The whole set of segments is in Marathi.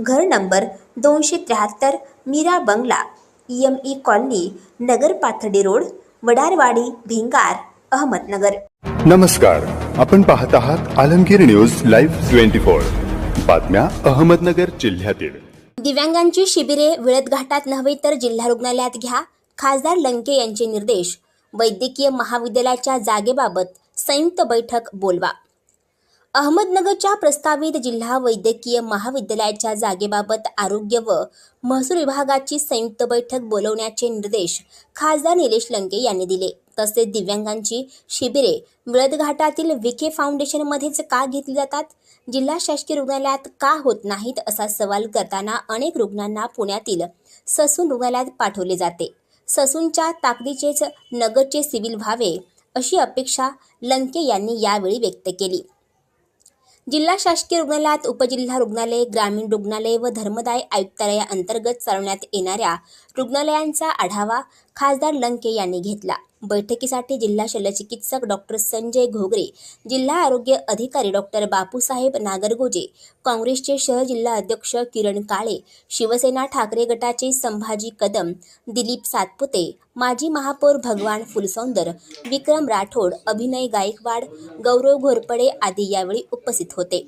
घर नंबर दोनशे त्र्याहत्तर मीरा बंगला एम ई कॉलनी नगर पाथर्डी रोड वडारवाडी भिंगार अहमदनगर. नमस्कार आपण पाहत आहात Alamgir news live twenty four. बातम्या अहमदनगर जिल्ह्यातील. दिव्यांगांची शिबिरे विळत घाटात नव्हे तर जिल्हा रुग्णालयात घ्या खासदार लंके यांचे निर्देश. वैद्यकीय महाविद्यालयाच्या जागेबाबत संयुक्त बैठक बोलवा. अहमदनगरच्या प्रस्तावित जिल्हा वैद्यकीय महाविद्यालयाच्या जागेबाबत आरोग्य व महसूल विभागाची संयुक्त बैठक बोलवण्याचे निर्देश खासदार निलेश लंके यांनी दिले. तसेच दिव्यांगांची शिबिरे विळद घाटातील विखे फाउंडेशनमध्येच का घेतली जातात? जिल्हा शासकीय रुग्णालयात का होत नाहीत असा सवाल करताना अनेक रुग्णांना पुण्यातील ससून रुग्णालयात पाठवले जाते. ससूनच्या ताकदीचेच नगरचे सिव्हिल व्हावे अशी अपेक्षा लंके यांनी यावेळी व्यक्त केली. जिल्हा शासकीय रुग्णालयात उपजिल्हा रुग्णालय ग्रामीण रुग्णालय व धर्मदाय आयुक्तालयाअंतर्गत चालवण्यात येणाऱ्या रुग्णालयांचा आढावा खासदार लंके यांनी घेतला. बैठकीसाठी जिल्हा शल्यचिकित्सक डॉक्टर संजय घोगरे जिल्हा आरोग्य अधिकारी डॉक्टर बापूसाहेब नागरगोजे काँग्रेसचे शहर जिल्हा अध्यक्ष किरण काळे शिवसेना ठाकरे गटाचे संभाजी कदम दिलीप सातपुते माजी महापौर भगवान फुलसौंदर विक्रम राठोड अभिनय गायकवाड गौरव घोरपडे आदी यावेळी उपस्थित होते.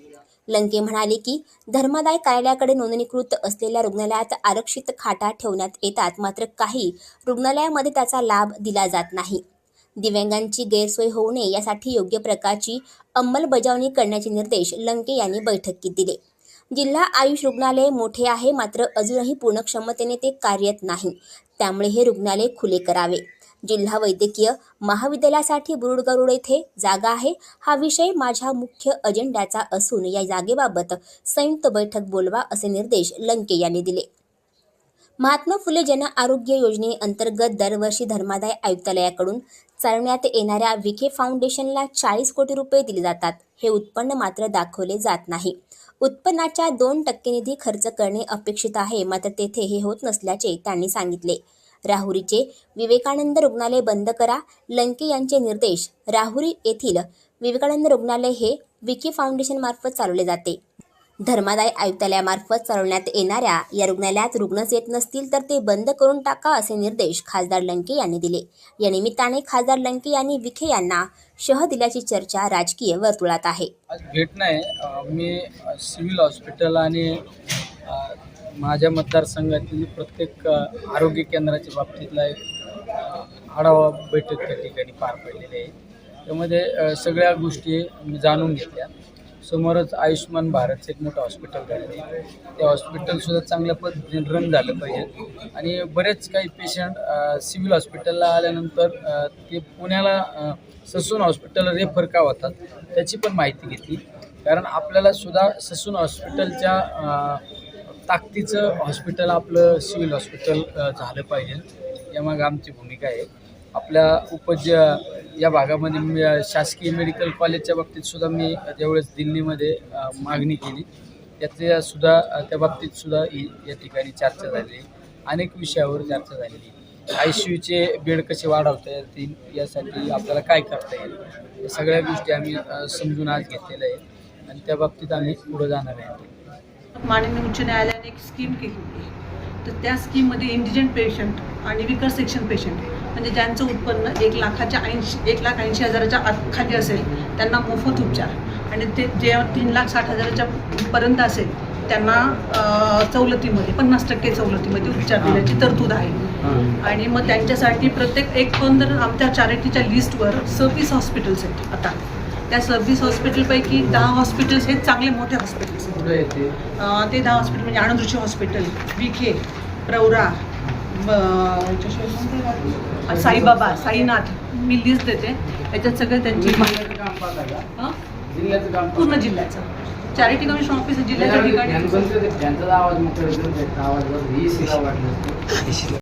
लंके म्हणाले की धर्मादाय कार्यालयाकडे नोंदणीकृत असलेल्या रुग्णालयात आरक्षित खाटा ठेवण्यात येतात. मात्र काही रुग्णालयामध्ये त्याचा लाभ दिला जात नाही. दिव्यांगांची गैरसोय होऊ नये यासाठी योग्य प्रकारची अंमलबजावणी करण्याचे निर्देश लंके यांनी बैठकीत दिले. जिल्हा आयुष रुग्णालय मोठे आहे मात्र अजूनही पूर्ण क्षमतेने ते कार्यरत नाही. त्यामुळे हे रुग्णालय खुले करावे. जिल्हा वैद्यकीय महाविद्यालयासाठी बुरुड गरुड येथे जागा आहे. हा विषय माझ्या मुख्य अजेंड्याचा असून या जागेबाबत संयुक्त बैठक बोलवा असे निर्देश लंके यांनी दिले. महात्मा फुले जन आरोग्य योजनेअंतर्गत दरवर्षी धर्मादाय आयुक्तालयाकडून चालवण्यात येणाऱ्या विखे फाउंडेशनला चाळीस कोटी रुपये दिले जातात. हे उत्पन्न मात्र दाखवले जात नाही. उत्पन्नाच्या दोन टक्के निधी खर्च करणे अपेक्षित आहे मात्र तेथे हे होत नसल्याचे त्यांनी सांगितले. राहुरीचे विवेकानंद रुग्णालय बंद करा लंके यांचे निर्देश. राहुरी येथील विवेकानंद रुग्णालय हे विकी फाउंडेशनमार्फत चालवले जाते. धर्मादाय आयुक्तालयामार्फत चालवण्यात येणाऱ्या या रुग्णालयात रुग्णच येत नसतील तर ते बंद करून टाका असे निर्देश खासदार लंके यांनी दिले. या निमित्ताने खासदार लंके यांनी विखे यांना शह दिल्याची चर्चा राजकीय वर्तुळात आहे. भेट नाही. मी सिव्हिल हॉस्पिटल आणि माझ्या मतदारसंघातील प्रत्येक आरोग्य केंद्राच्या बाबतीतला एक आढावा बैठक त्या ठिकाणी पार पडलेली आहे. त्यामध्ये सगळ्या गोष्टी मी जाणून घेतल्या. समोरच आयुष्यमान भारतचं एक मोठं हॉस्पिटल झालेलं आहे ते हॉस्पिटलसुद्धा चांगल्या पद्धतीने रन झालं पाहिजे. आणि बरेच काही पेशंट सिव्हिल हॉस्पिटलला आल्यानंतर ते पुण्याला ससून हॉस्पिटल रेफर का होतात त्याची पण माहिती घेतली. कारण आपल्याला सुद्धा ससून हॉस्पिटलच्या ताकदीचं हॉस्पिटल आपलं सिव्हिल हॉस्पिटल झालं पाहिजे. यामागे आमची भूमिका आहे. आपल्या उपज या भागामध्ये शासकीय मेडिकल कॉलेजच्या बाबतीत सुद्धा मी त्यावेळेस दिल्लीमध्ये मागणी केली. त्याच्या सुद्धा त्या बाबतीत सुद्धा ही या ठिकाणी चर्चा झाली. अनेक विषयावर चर्चा झालेली. आय सी यूचे बेड कसे वाढवता येतील यासाठी आपल्याला काय करता येईल या सगळ्या गोष्टी आम्ही समजून आज घेतलेल्या आहेत. आणि त्या बाबतीत आम्ही पुढे जाणार आहे. माननीय उच्च न्यायालयाने एक स्कीम केली होती. तर त्या स्कीममध्ये इंडिजंट पेशंट आणि विकर सेक्शन पेशंट म्हणजे ज्यांचं उत्पन्न एक लाखाच्या ऐंशी एक लाख ऐंशी हजाराच्या आत खाली असेल त्यांना मोफत उपचार. आणि ते जे तीन लाख साठ हजाराच्या पर्यंत असेल त्यांना सवलतीमध्ये पन्नास टक्के सवलतीमध्ये उपचार देण्याची तरतूद आहे. आणि मग त्यांच्यासाठी प्रत्येक एक पण जर आमच्या चॅरिटीच्या लिस्टवर सर्व्हिस हॉस्पिटल्स आहेत आता. त्या सर्व्हिस हॉस्पिटलपैकी दहा हॉस्पिटल्स हे चांगले मोठे हॉस्पिटल्स आहेत. ते? दहा हॉस्पिटल म्हणजे आनंद ऋषी हॉस्पिटल विखे प्रवरा? साईबाबा साईनाथ मी लिस्ट देते. याच्यात सगळं त्यांची हं? पूर्ण जिल्ह्याचं. चॅरिटी कमिशन ऑफिस जिल्ह्याच्या ठिकाणी.